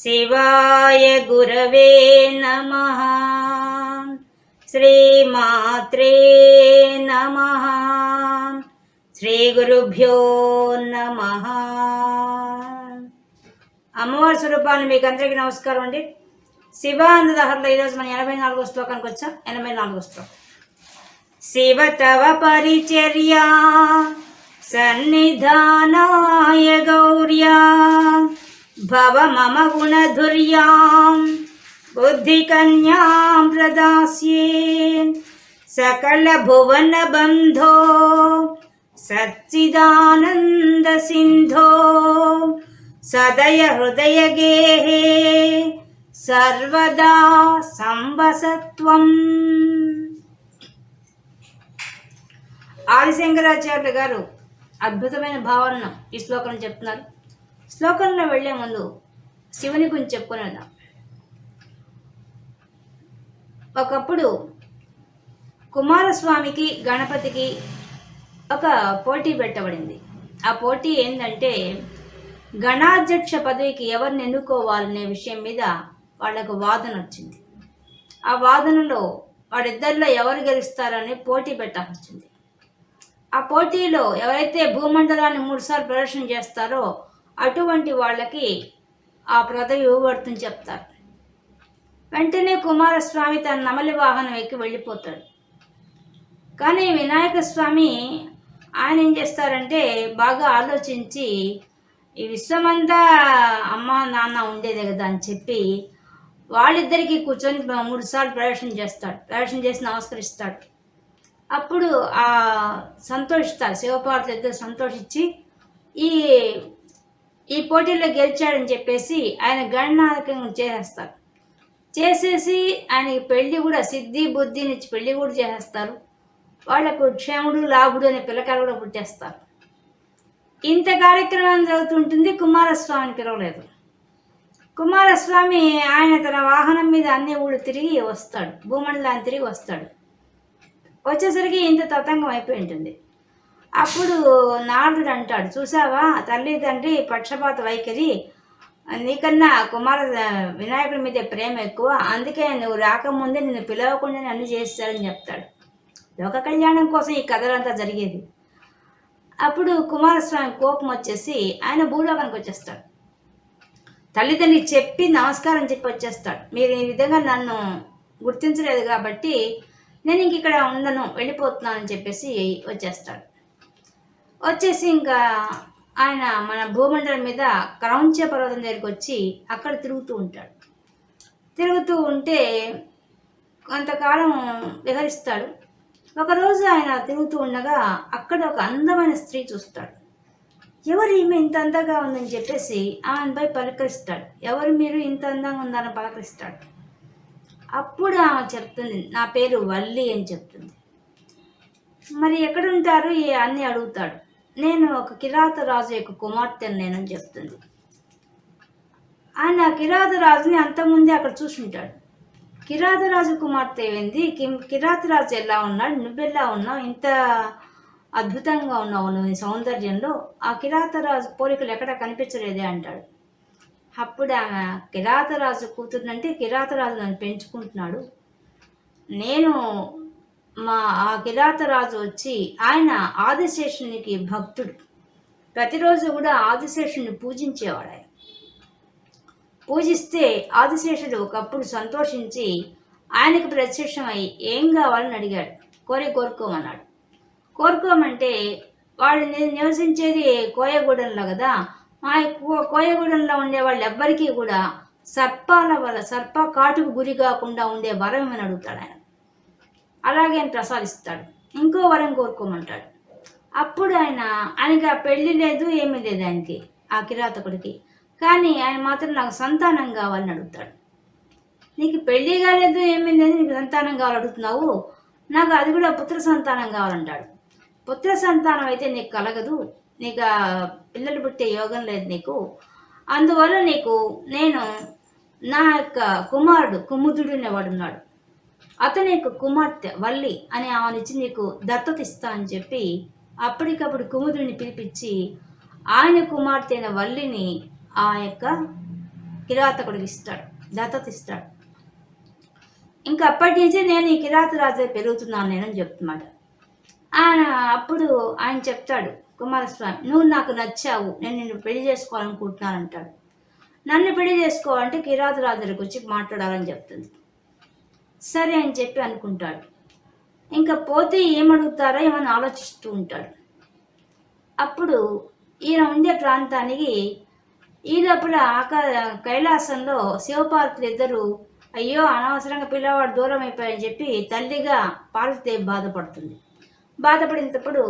శివాయ గురవే నమ. శ్రీమాత్రే నమ. శ్రీ గురుభ్యో నమ. అమ్మవారి స్వరూపాన్ని మీకు అందరికీ నమస్కారం అండి. శివానందహర్లో ఈరోజు మన ఎనభై నాలుగో శ్లోకానికి వచ్చాం. ఎనభై నాలుగో శ్లోకం. శివ తవ పరిచర్యా సన్నిధానాయ గౌర్యా భవ మమ గుణధుర్యాం బుద్ధికన్యాం ప్రదాస్యే సకల భువన బంధో సచ్చిదానంద సింధో సదయ హృదయ గేహే సర్వదా సంవసత్వం ఆదిశంకరాచార్యులు గారు అద్భుతమైన భావనను ఈ శ్లోకం చెప్తున్నారు. శ్లోకంలో వెళ్ళే ముందు శివుని గురించి చెప్పుకొని వెళ్దాం ఒకప్పుడు కుమారస్వామికి గణపతికి ఒక పోటీ పెట్టబడింది. ఆ పోటీ ఏంటంటే గణాధ్యక్ష పదవికి ఎవరిని ఎన్నుకోవాలనే విషయం మీద వాళ్ళకు వాదన వచ్చింది. ఆ వాదనలో వాడిద్దరిలో ఎవరు గెలుస్తారని పోటీ పెట్టాల్సి వచ్చింది. ఆ పోటీలో ఎవరైతే భూమండలాన్ని మూడుసార్లు ప్రదర్శన చేస్తారో అటువంటి వాళ్ళకి ఆ పదవి ఇవ్వబడుతుంది చెప్తారు. వెంటనే కుమారస్వామి తన నమలి వాహనం ఎక్కి వెళ్ళిపోతాడు. కానీ వినాయక స్వామి ఆయన ఏం చేస్తారంటే బాగా ఆలోచించి ఈ విశ్వమంతా అమ్మ నాన్న ఉండేదే కదా అని చెప్పి వాళ్ళిద్దరికీ కూర్చొని మూడు సార్లు ప్రదర్శన చేస్తాడు. ప్రదర్శన చేసి నమస్కరిస్తాడు. అప్పుడు ఆ సంతోషిస్తారు. శివపార్వతులు ఇద్దరు సంతోషించి ఈ ఈ పోటీలో గెలిచాడని చెప్పేసి ఆయన గణనాయకం చేసేస్తారు. చేసేసి ఆయనకి పెళ్ళి కూడా సిద్ధి బుద్ధినిచ్చి పెళ్ళి కూడా చేసేస్తారు. వాళ్ళకు క్షేముడు లాభుడు అనే పిల్లకాయలు కూడా పుట్టేస్తారు. ఇంత కార్యక్రమం జరుగుతుంటుంది కుమారస్వామిని పిలవలేదు. కుమారస్వామి ఆయన తన వాహనం మీద అన్ని ఊళ్ళు తిరిగి వస్తాడు. భూమండలాన్ని తిరిగి వస్తాడు. వచ్చేసరికి ఇంత తతంగం అయిపోయి ఉంటుంది. అప్పుడు నారదుడు అంటాడు చూసావా తల్లి తండ్రి పక్షపాత వైఖరి. నీకన్నా కుమార వినాయకుడి మీద ప్రేమ ఎక్కువ. అందుకే నువ్వు రాకముందే నిన్ను పిలవకుండా అన్ని చేస్తాడని చెప్తాడు. లోక కళ్యాణం కోసం ఈ కథలంతా జరిగేది. అప్పుడు కుమారస్వామి కోపం వచ్చేసి ఆయన భూలోకానికి వచ్చేస్తాడు. తల్లిదండ్రి చెప్పి నమస్కారం చెప్పి వచ్చేస్తాడు. మీరు ఈ విధంగా నన్ను గుర్తించలేదు కాబట్టి నేను ఇంక ఇక్కడ ఉండను వెళ్ళిపోతున్నానని చెప్పేసి వచ్చేస్తాడు. వచ్చేసి ఇంకా ఆయన మన భూమండలం మీద క్రౌంచ పర్వతం దగ్గరికి వచ్చి అక్కడ తిరుగుతూ ఉంటాడు. తిరుగుతూ ఉంటే కొంతకాలం విహరిస్తాడు. ఒకరోజు ఆయన తిరుగుతూ ఉండగా అక్కడ ఒక అందమైన స్త్రీ చూస్తాడు. ఎవరు ఈమె ఇంత అందంగా ఉందని చెప్పేసి ఆమెపై పలకరిస్తాడు. ఎవరు మీరు ఇంత అందంగా ఉందని పలకరిస్తాడు. అప్పుడు ఆమె చెప్తుంది నా పేరు వల్లి అని చెప్తుంది. మరి ఎక్కడుంటారు? ఈ అన్ని అడుగుతాడు. నేను ఒక కిరాత రాజు యొక్క కుమార్తెను నేనని చెప్తుంది. ఆయన కిరాత రాజుని అంతకుముందే అక్కడ చూసుంటాడు. కిరాతరాజు కుమార్తె ఏంది? కిరాతరాజు ఎలా ఉన్నాడు? నువ్వెలా ఉన్నావు? ఇంత అద్భుతంగా ఉన్నావు నువ్వు నీ సౌందర్యంలో. ఆ కిరాతరాజు పోలికలు ఎక్కడ కనిపించలేదే అంటాడు. అప్పుడు ఆమె కిరాతరాజు కూతురునంటే కిరాతరాజు నన్ను పెంచుకుంటున్నాడు. నేను మా ఆ కిరాతరాజు వచ్చి ఆయన ఆదిశేషునికి భక్తుడు. ప్రతిరోజు కూడా ఆదిశేషుని పూజించేవాడు ఆయన. పూజిస్తే ఆదిశేషుడు ఒకప్పుడు సంతోషించి ఆయనకు ప్రత్యక్షమై ఏం కావాలని అడిగాడు. కోరి కోరుకోమన్నాడు. కోరుకోమంటే వాళ్ళు నివసించేది కోయగూడెంలో కదా. మా కోయగూడెంలో ఉండే వాళ్ళు ఎవ్వరికీ కూడా సర్పాల వల్ల సర్ప కాటుకు గురి కాకుండా ఉండే వరం అని అడుగుతాడు ఆయన. అలాగే ఆయన ప్రసాదిస్తాడు. ఇంకో వరం కోరుకోమంటాడు. అప్పుడు ఆయన ఆయనకి ఆ పెళ్ళి లేదు ఏమీ లేదు ఆయనకి ఆ కిరాతకుడికి కానీ ఆయన మాత్రం నాకు సంతానం కావాలని అడుగుతాడు. నీకు పెళ్ళి కాలేదు ఏమీ లేదు నీకు సంతానం కావాలి అడుగుతున్నావు? నాకు అది కూడా పుత్ర సంతానం కావాలంటాడు. పుత్ర సంతానం అయితే నీకు కలగదు. నీకు పిల్లలు పుట్టే యోగం లేదు నీకు. అందువల్ల నీకు నేను నా యొక్క కుమారుడు కుముదుడు అనేవాడున్నాడు అతని యొక్క కుమార్తె వల్లి అని ఆమెనిచ్చి నీకు దత్తత ఇస్తా అని చెప్పి అప్పటికప్పుడు కుముదుడిని పిలిపించి ఆయన కుమార్తె అయిన వల్లిని ఆ యొక్క కిరాతకుడికి ఇస్తాడు దత్తత ఇస్తాడు. ఇంకా అప్పటి నుంచి నేను ఈ కిరాత రాజు పెరుగుతున్నాను నేనని చెప్తున్నాడు. ఆయన అప్పుడు ఆయన చెప్తాడు కుమారస్వామి నువ్వు నాకు నచ్చావు నేను నిన్ను పెళ్ళి చేసుకోవాలనుకుంటున్నాను అంటాడు. నన్ను పెళ్ళి చేసుకోవాలంటే కిరాతరాజు దగ్గరికి వచ్చి మాట్లాడాలని చెప్తుంది. సరే అని చెప్పి అనుకుంటాడు. ఇంకా పోతే ఏమడుగుతారో ఏమని ఆలోచిస్తూ ఉంటాడు. అప్పుడు ఈయన ఉండే ప్రాంతానికి ఈ లోపల ఆకా కైలాసంలో శివపార్వతులు ఇద్దరు అయ్యో అనవసరంగా పిల్లవాడు దూరం అయిపోయాయని చెప్పి తల్లిగా పార్వతీదేవి బాధపడుతుంది. బాధపడినప్పుడు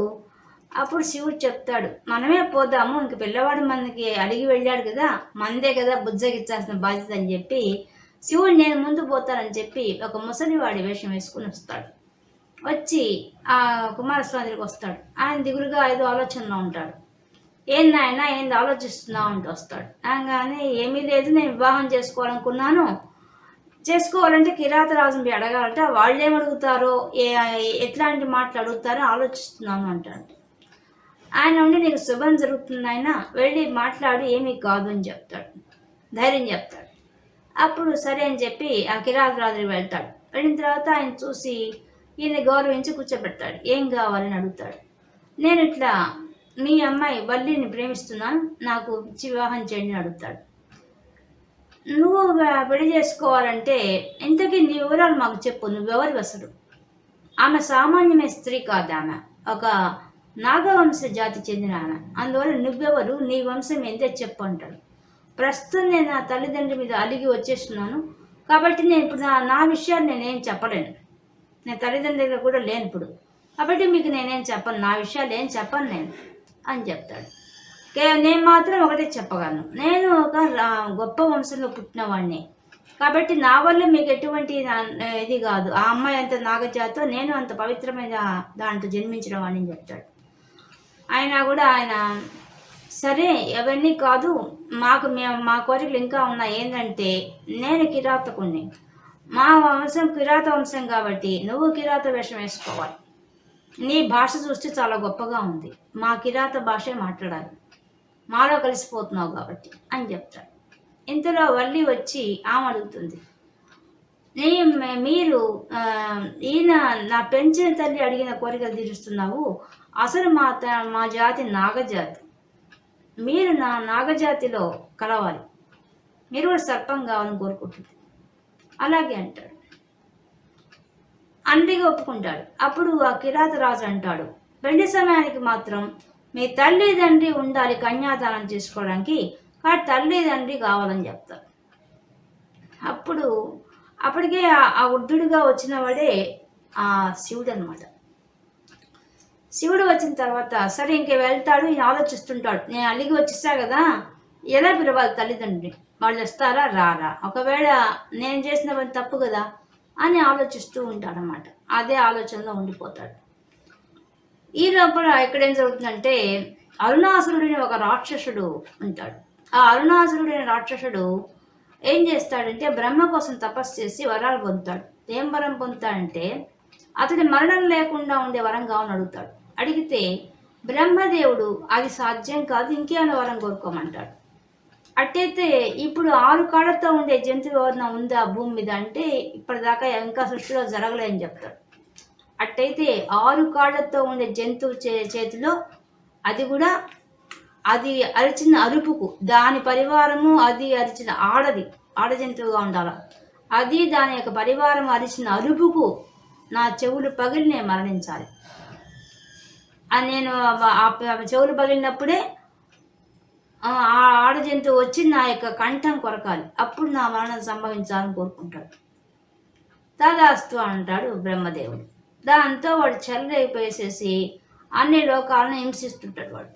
అప్పుడు శివుడు చెప్తాడు మనమే పోదాము ఇంక పిల్లవాడు మనకి అడిగి వెళ్ళాడు కదా మందే కదా బుజ్జగిచ్చాల్సిన బాధ్యత అని చెప్పి శివుడు నేను ముందు పోతానని చెప్పి ఒక ముసలివాడి వేషం వేసుకుని వస్తాడు. వచ్చి ఆ కుమారస్వామి దగ్గరికి వస్తాడు. ఆయన దిగులుగా ఐదు ఆలోచనలో ఉంటాడు. ఏంది ఆయన ఏంది ఆలోచిస్తున్నావు అంటూ వస్తాడు. కానీ ఏమీ లేదు నేను వివాహం చేసుకోవాలనుకున్నాను. చేసుకోవాలంటే కిరాతరాజుని అడగాలంటే. వాళ్ళు ఏమడుగుతారో అడుగుతారో ఏ ఎట్లాంటి మాటలు అడుగుతారో ఆలోచిస్తున్నాను అంటాడు. ఆయన ఉండి నీకు శుభం జరుగుతుంది ఆయన వెళ్ళి మాట్లాడి ఏమీ కాదు అని చెప్తాడు. ధైర్యం చెప్తాడు. అప్పుడు సరే అని చెప్పి ఆ కిరాతరాజుకి వెళ్తాడు. వెళ్ళిన తర్వాత ఆయన చూసి ఈయన గౌరవించి కూర్చోబెడతాడు. ఏం కావాలని అడుగుతాడు. నేను ఇట్లా మీ అమ్మాయి వల్లిని ప్రేమిస్తున్నాను నాకు ఇచ్చి వివాహం చేయండి అని అడుగుతాడు. నువ్వు పెళ్ళి చేసుకోవాలంటే ఇంతకీ నీ వివరాలు మాకు చెప్పు నువ్వెవరి అసలు ఆమె సామాన్యమైన స్త్రీ కాదు ఆమె. ఒక నాగవంశ జాతి చెందిన ఆమె. అందువల్ల నువ్వెవరు నీ వంశం ఎంతే చెప్పు అంటాడు. ప్రస్తుతం నేను నా తల్లిదండ్రుల మీద అలిగి వచ్చేస్తున్నాను. కాబట్టి నేను ఇప్పుడు నా నా విషయాలు నేనేం చెప్పలేను. నేను తల్లిదండ్రుల దగ్గర కూడా లేను ఇప్పుడు. కాబట్టి మీకు నేనేం చెప్పను? నా విషయాలు ఏం చెప్పను నేను? అని చెప్తాడు. నేను మాత్రం ఒకటే చెప్పగలను. నేను ఒక గొప్ప వంశంలో పుట్టినవాడిని కాబట్టి నా వల్ల మీకు ఎటువంటి ఇది కాదు. ఆ అమ్మాయి అంత నాగజాతో నేను అంత పవిత్రమైన దాంట్లో జన్మించిన వాడిని చెప్తాడు. ఆయన కూడా ఆయన సరే అవన్నీ కాదు. మాకు మేము మా కోరికలు ఇంకా ఉన్నాయి. ఏంటంటే నేను కిరాతకుణ్ణి. మా వంశం కిరాత వంశం కాబట్టి నువ్వు కిరాత వేషం వేసుకోవాలి. నీ భాష చూస్తే చాలా గొప్పగా ఉంది. మా కిరాత భాషే మాట్లాడాలి. మాలో కలిసిపోతున్నావు కాబట్టి అని చెప్తాడు. ఇంతలో వల్లి వచ్చి ఆమె అడుగుతుంది. నీ మీరు ఈయన నా పెంచిన తల్లి అడిగిన కోరికలు తీరుస్తున్నావు. అసలు మా మా జాతి నాగజాతి. మీరు నా నాగజాతిలో కలవాలి. మీరు కూడా సర్పం కావాలని కోరుకుంటుంది. అలాగే అంటాడు. అంటిగా ఒప్పుకుంటాడు. అప్పుడు ఆ కిరాత రాజు అంటాడు పెళ్ళి సమయానికి మాత్రం మీ తల్లి తండ్రి ఉండాలి కన్యాదానం చేసుకోవడానికి. కానీ తల్లి తండ్రి కావాలని చెప్తారు. అప్పుడు అప్పటికే ఆ వృద్ధుడిగా వచ్చిన వాడే ఆ శివుడు అనమాట శివుడు వచ్చిన తర్వాత సరే ఇంక వెళ్తాడు ఈయన ఆలోచిస్తుంటాడు. నేను అలిగి వచ్చేసా కదా ఎలా పిలవాలి తల్లిదండ్రి? వాళ్ళు వస్తారా రారా? ఒకవేళ నేను చేసిన పని తప్పు కదా అని ఆలోచిస్తూ ఉంటాడనమాట అదే ఆలోచనలో ఉండిపోతాడు. ఈ లోపల ఇక్కడ ఏం జరుగుతుందంటే అరుణాసురుడిని ఒక రాక్షసుడు ఉంటాడు. ఆ అరుణాసురుడైన రాక్షసుడు ఏం చేస్తాడంటే బ్రహ్మ కోసం తపస్సు చేసి వరాలు పొందుతాడు. ఏం వరం పొందుతాడంటే అతడి మరణం లేకుండా ఉండే వరం కావాలని అడుగుతాడు. అడిగితే బ్రహ్మదేవుడు అది సాధ్యం కాదు ఇంకేమైనా వరం కోరుకోమంటాడు. అట్టయితే ఇప్పుడు ఆరు కాళ్ళతో ఉండే జంతువు ఏమన్నా ఉందా భూమి మీద? అంటే ఇప్పటిదాకా ఇంకా సృష్టిలో జరగలేదని చెప్తాడు. అట్టయితే ఆరు కాళ్ళతో ఉండే జంతువు చే చేతిలో అది కూడా అది అరిచిన అరుపుకు దాని పరివారము అది అరిచిన ఆడది ఆడ జంతువుగా ఉండాలి. అది దాని యొక్క పరివారం అరిచిన అరుపుకు నా చెవులు పగిలి నేను మరణించాలి. నేను ఆ- చెవులు పగిలినప్పుడే ఆ ఆడ జంతువు వచ్చి నా యొక్క కంఠం కొరకాలి. అప్పుడు నా మరణం సంభవించాలని కోరుకుంటాడు. తదాస్తు అంటాడు బ్రహ్మదేవుడు. దాంతో వాడు చల్లైపోయేసేసి అన్ని లోకాలను హింసిస్తుంటాడు వాడు.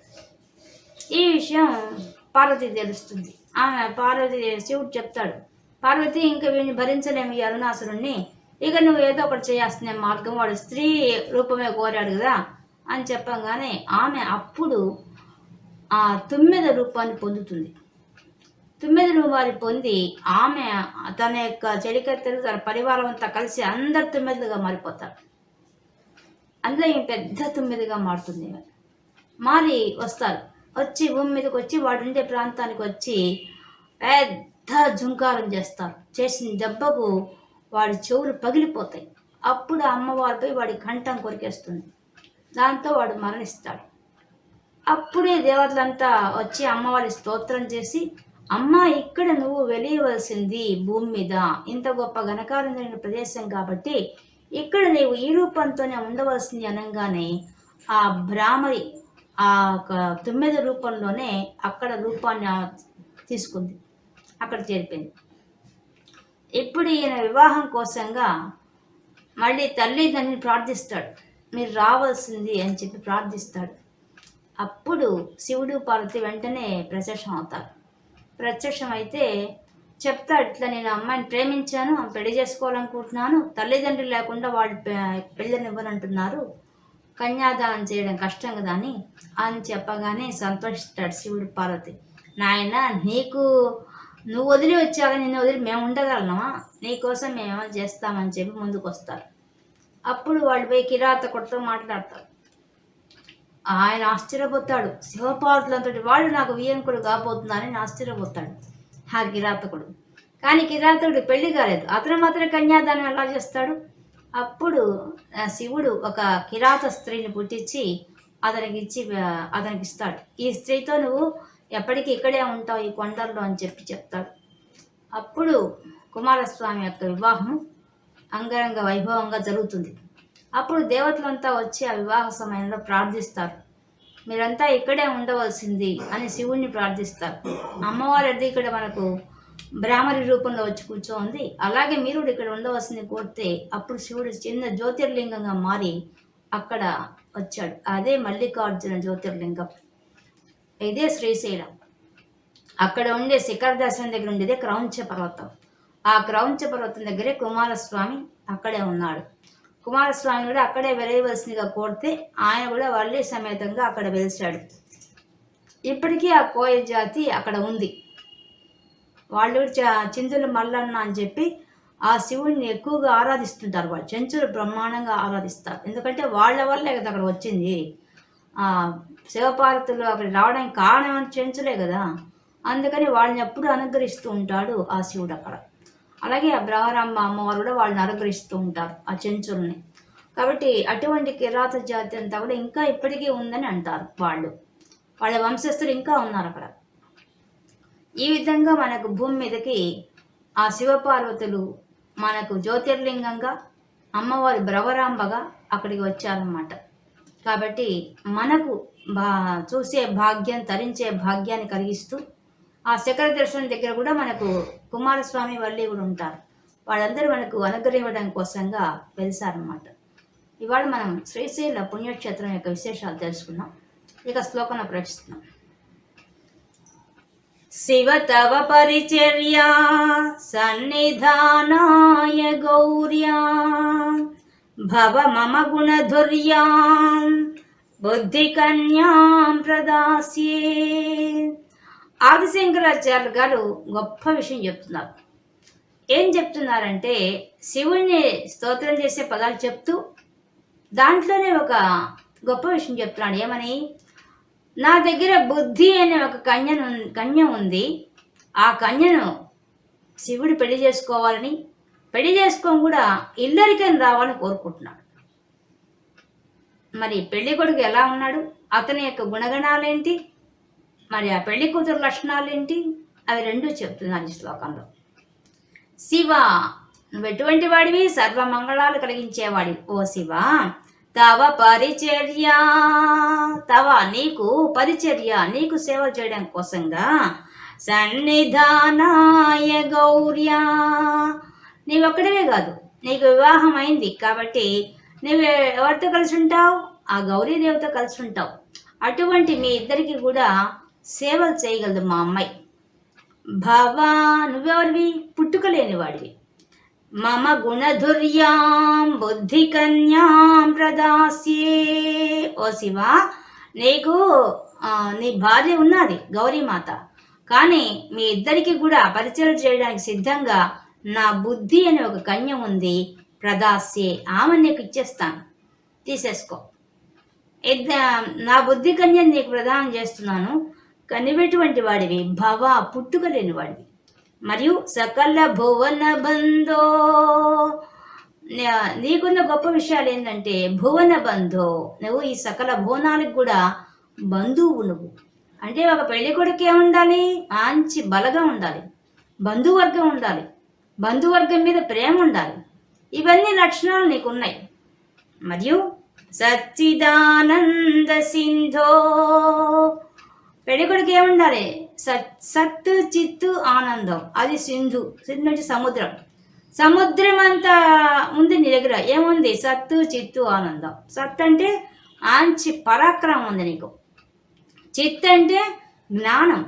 ఈ విషయం పార్వతి తెలుస్తుంది. ఆమె పార్వతి శివుడు చెప్తాడు పార్వతి ఇంకా వీడిని భరించలేము ఈ అరుణాసురుణ్ణి. ఇక నువ్వు ఏదో ఒకటి చేయాల్సిన మార్గం వాడు స్త్రీ రూపమే కోరాడు కదా. అని చెప్పగానే ఆమె అప్పుడు ఆ తుమ్మెద రూపాన్ని పొందుతుంది. తుమ్మెద రూపాన్ని పొంది ఆమె తన యొక్క చెలికత్తెలు తన పరివారం అంతా కలిసి అందరు తుమ్మెదలుగా మారిపోతారు. అందులో ఈమె పెద్ద తుమ్మెదగా మారుతుంది మారి వస్తారు. వచ్చి భూమి మీదకి వచ్చి వాడు ఉండే ప్రాంతానికి వచ్చి పెద్ద జుంకారం చేస్తారు. చేసిన దెబ్బకు వాడి చెవులు పగిలిపోతాయి. అప్పుడు ఆ అమ్మవారిపై వాడి కంఠం కొరికేస్తుంది. దాంతో వాడు మరణిస్తాడు. అప్పుడే దేవతలంతా వచ్చి అమ్మవారి స్తోత్రం చేసి అమ్మ ఇక్కడ నువ్వు వెలియవలసింది భూమి మీద. ఇంత గొప్ప ఘనకార్యమైన ప్రదేశం కాబట్టి ఇక్కడ నీవు ఈ రూపంతోనే ఉండవలసింది అనగానే ఆ భ్రామరి ఆ తుమ్మెద రూపంలోనే అక్కడ రూపాన్ని తీసుకుంది. అక్కడ చేరిపోయింది. ఇప్పుడు ఈయన వివాహం కోసంగా మళ్ళీ తల్లిదండ్రిని ప్రార్థిస్తాడు. మీరు రావాల్సింది అని చెప్పి ప్రార్థిస్తాడు. అప్పుడు శివుడు పార్వతి వెంటనే ప్రత్యక్షం అవుతారు. ప్రత్యక్షం అయితే చెప్తాడు ఇట్లా నేను అమ్మాయిని ప్రేమించాను పెళ్ళి చేసుకోవాలనుకుంటున్నాను తల్లిదండ్రులు లేకుండా వాళ్ళు పెళ్ళనివ్వనంటున్నారు. కన్యాదానం చేయడం కష్టం కదా అని అని చెప్పగానే సంతోషిస్తాడు శివుడు పార్వతి. నాయన నీకు నువ్వు వదిలి వచ్చాక నిన్ను వదిలి మేము ఉండగలమా? నీకోసం మేము ఏమైనా చేస్తామని చెప్పి ముందుకు వస్తారు అప్పుడు వాళ్ళు పోయి కిరాతకుడితో మాట్లాడతారు. ఆయన ఆశ్చర్యపోతాడు. శివపార్వతులంతటి వాడు నాకు వియంకుడు కాబోతున్నారని ఆశ్చర్యపోతాడు. ఆ కిరాతకుడు. కానీ కిరాతకుడు పెళ్ళి కాలేదు. అతను మాత్రం కన్యాదానం ఎలా చేస్తాడు? అప్పుడు శివుడు ఒక కిరాత స్త్రీని పుట్టించి అతనికి ఇచ్చి అతనికి ఇస్తాడు. ఈ స్త్రీతో నువ్వు ఎప్పటికీ ఇక్కడే ఉంటావు ఈ కొండల్లో అని చెప్పి చెప్తాడు. అప్పుడు కుమారస్వామి యొక్క వివాహం అంగరంగ వైభవంగా జరుగుతుంది. అప్పుడు దేవతలంతా వచ్చి ఆ వివాహ సమయంలో ప్రార్థిస్తారు. మీరంతా ఇక్కడే ఉండవలసింది అని శివుణ్ణి ప్రార్థిస్తారు. అమ్మవారిది ఇక్కడ మనకు బ్రాహ్మరి రూపంలో వచ్చి కూర్చోంది. అలాగే మీరు ఇక్కడ ఉండవలసింది కోరితే అప్పుడు శివుడు చిన్న జ్యోతిర్లింగంగా మారి అక్కడ వచ్చాడు. అదే మల్లికార్జున జ్యోతిర్లింగం. ఇదే శ్రీశైలం. అక్కడ ఉండే శిఖర దర్శనం దగ్గర ఉండేదే క్రౌంచ పర్వతం. ఆ క్రౌంచ పర్వతం దగ్గరే కుమారస్వామి అక్కడే ఉన్నాడు. కుమారస్వామి కూడా అక్కడే వెలయవలసిందిగా కోరితే ఆయన కూడా వల్లి సమేతంగా అక్కడ వెలిచాడు ఇప్పటికీ ఆ కోయ జాతి అక్కడ ఉంది. వాళ్ళు చ- చిందులు మల్లన్న అని చెప్పి ఆ శివుడిని ఎక్కువగా ఆరాధిస్తుంటారు వాళ్ళు. చెంచులు బ్రహ్మాండంగా ఆరాధిస్తారు. ఎందుకంటే వాళ్ళ వల్లే కదా అక్కడ వచ్చింది. ఆ శివపార్వతులు అక్కడ రావడానికి కారణం చెంచులే కదా. అందుకని వాళ్ళని ఎప్పుడు అనుగ్రహిస్తూ ఉంటాడు ఆ శివుడు అక్కడ. అలాగే ఆ అమ్మవారు కూడా వాళ్ళని అనుగ్రహిస్తూ ఉంటారు ఆ చెంచుల్ని. కాబట్టి అటువంటి కిరాత జాతి అంతా కూడా ఇంకా ఇప్పటికీ ఉందని అంటారు వాళ్ళు. వాళ్ళ వంశస్థులు ఇంకా ఉన్నారు అక్కడ. ఈ విధంగా మనకు భూమి మీదకి ఆ శివపార్వతులు మనకు జ్యోతిర్లింగంగా అమ్మవారి బ్రవరాంబగా అక్కడికి వచ్చారన్నమాట. కాబట్టి మనకు బా చూసే భాగ్యం తరించే భాగ్యాన్ని కలిగిస్తూ ఆ శిఖర దర్శనం దగ్గర కూడా మనకు కుమారస్వామి వల్లి కూడా ఉంటారు. వాళ్ళందరూ మనకు అనుగ్రహించడం కోసంగా వెలిసారనమాట ఇవాళ మనం శ్రీశైల పుణ్యక్షేత్రం యొక్క విశేషాలు తెలుసుకున్నాం ఇక శ్లోకన ప్రవేశిస్తున్నాం. శివ తవ పరిచర్యా సన్నిధానాయ గౌర్యా భవ మమ గుణధుర్యాం బుద్ధికన్యాం ప్రదాస్యే. ఆదిశంకరాచార్యులు గారు గొప్ప విషయం చెప్తున్నారు. ఏం చెప్తున్నారంటే శివుణ్ణి స్తోత్రం చేసే పదాలు చెప్తూ దాంట్లోనే ఒక గొప్ప విషయం చెప్తున్నాడు. ఏమని? నా దగ్గర బుద్ధి అనే ఒక కన్యను కన్య ఉంది. ఆ కన్యను శివుడు పెళ్ళి చేసుకోవాలని పెళ్ళి చేసుకోని కూడా ఇల్లరికని రావాలని కోరుకుంటున్నాడు. మరి పెళ్ళి కొడుకు ఎలా ఉన్నాడు? అతని యొక్క గుణగణాలేంటి? మరి ఆ పెళ్ళి కూతురు లక్షణాలేంటి? అవి రెండు చెప్తున్నారు ఈ శ్లోకంలో. శివ నువ్వు ఎటువంటి వాడివి? సర్వమంగళాలు కలిగించేవాడి ఓ శివ తవ పరిచర్య తవ నీకు పరిచర్య నీకు సేవ చేయడం కోసంగా సన్నిధానాయ గౌర్య. నీవొక్కడివే కాదు నీకు వివాహం అయింది కాబట్టి నువ్వు ఎవరితో కలిసి ఉంటావు ఆ గౌరీదేవితో కలిసి ఉంటావు అటువంటి మీ ఇద్దరికి కూడా సేవలు చేయగలదు మా అమ్మాయి. భవా నువ్వెవరివి? పుట్టుకలేని వాడివి మమ గుణధుర్యాం బుద్ధి కన్యాం ప్రదాస్యే. ఓ శివ నీకు నీ భార్య ఉన్నది గౌరీమాత. కానీ మీ ఇద్దరికి కూడా పరిచయం చేయడానికి సిద్ధంగా నా బుద్ధి అనే ఒక కన్య ఉంది ప్రదాస్యే. ఆమె నీకు ఇచ్చేస్తాను. తీసేసుకో. ఇద్ద నా బుద్ధి కన్యను నీకు ప్రదానం చేస్తున్నాను. కనిపెటువంటి వాడివి భవ పుట్టుక లేని వాడివి. మరియు సకల భువన బంధో నీకున్న గొప్ప విషయాలు ఏంటంటే భువన బంధో నువ్వు ఈ సకల భువనాలకు కూడా బంధువు నువ్వు. అంటే ఒక పెళ్ళి కొడుకు ఏముండాలి? మంచి బలగా ఉండాలి బంధువర్గం ఉండాలి బంధువర్గం మీద ప్రేమ ఉండాలి. ఇవన్నీ లక్షణాలు నీకున్నాయి. మరియు సచ్చిదానంద సింధో పెళ్ళికొడుకు ఏముండాలి సత్ సత్తు చిత్తు ఆనందం. అది సింధు. సింధు అంటే సముద్రం. సముద్రం అంతా ఉంది నీ దగ్గర. ఏముంది? సత్తు చిత్తు ఆనందం. సత్ అంటే ఆంచి పరాక్రమం ఉంది నీకు. చిత్ అంటే జ్ఞానం.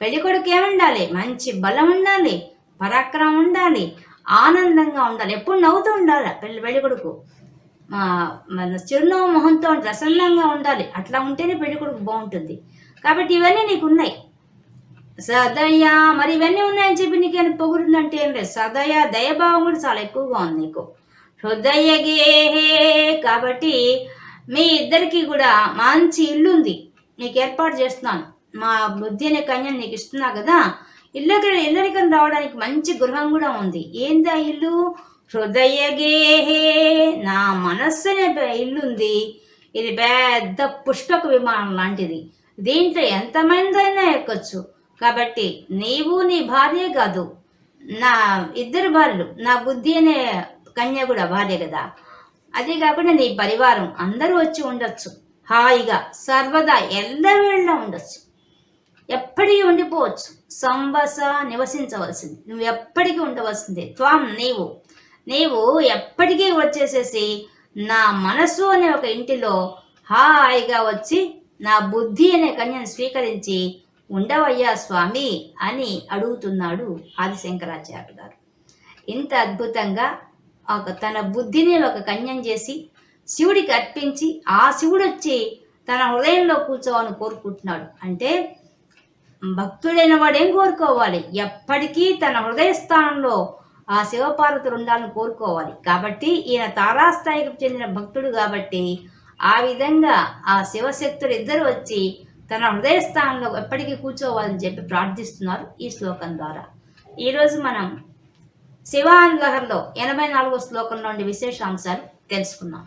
పెళ్ళికొడుకు ఏముండాలి? మంచి బలం ఉండాలి. పరాక్రమం ఉండాలి. ఆనందంగా ఉండాలి. ఎప్పుడు నవ్వుతూ ఉండాలి పెళ్ళి పెళ్ళికొడుకు కొడుకు. చిరునవ్వు మొహంతో ప్రసన్నంగా ఉండాలి. అట్లా ఉంటేనే పెళ్ళికొడుకు బాగుంటుంది. కాబట్టి ఇవన్నీ నీకు ఉన్నాయి సదయా మరి ఇవన్నీ ఉన్నాయని చెప్పి నీకేమైనా పొగుడుందంటే ఏం లేదు. సదయ దయభావం కూడా చాలా ఎక్కువగా ఉంది నీకు. హృదయ గేహే కాబట్టి మీ ఇద్దరికి కూడా మంచి ఇల్లు ఉంది నీకు ఏర్పాటు చేస్తున్నాను. మా బుద్ధి అనే కన్యను నీకు ఇస్తున్నా కదా. ఇల్లకి ఇల్లరికం రావడానికి మంచి గృహం కూడా ఉంది. ఏంది ఆ ఇల్లు? హృదయ గేహే నా మనస్సు అనే ఇల్లుంది. ఇది పెద్ద పుష్పక విమానం లాంటిది. దీంట్లో ఎంతమందైనా ఎక్కొచ్చు. కాబట్టి నీవు నీ భార్య కాదు. నా ఇద్దరు భార్యలు. నా బుద్ధి అనే కన్య కూడా భార్య కదా. అదే కాకుండా నీ పరివారం. అందరూ వచ్చి ఉండొచ్చు. హాయిగా సర్వదా ఎల్లవేళ్ళ ఉండొచ్చు. ఎప్పటికీ ఉండిపోవచ్చు. సంవస నివసించవలసింది. నువ్వు ఎప్పటికీ ఉండవలసిందే. త్వాం నీవు. నీవు ఎప్పటికీ వచ్చేసేసి నా మనసు అనే ఒక ఇంటిలో హాయిగా వచ్చి నా బుద్ధి అనే కన్యను స్వీకరించి ఉండవయ్యా స్వామి అని అడుగుతున్నాడు ఆదిశంకరాచార్య గారు. ఇంత అద్భుతంగా ఒక తన బుద్ధిని ఒక కన్యం చేసి శివుడికి అర్పించి ఆ శివుడు వచ్చి తన హృదయంలో కూర్చోవాలని కోరుకుంటున్నాడు. అంటే భక్తుడైన వాడేం కోరుకోవాలి? ఎప్పటికీ తన హృదయ స్థానంలో ఆ శివపార్వతులు ఉండాలని కోరుకోవాలి. కాబట్టి ఈయన తారాస్థాయికి చెందిన భక్తుడు కాబట్టి ఆ విధంగా ఆ శివశక్తులు ఇద్దరు వచ్చి తన హృదయ స్థానంలో ఎప్పటికీ కూర్చోవాలని చెప్పి ప్రార్థిస్తున్నారు ఈ శ్లోకం ద్వారా. ఈరోజు మనం శివాన్ లహర్లో ఎనభై నాలుగో శ్లోకం నుండి విశేషాంశాలు తెలుసుకున్నాం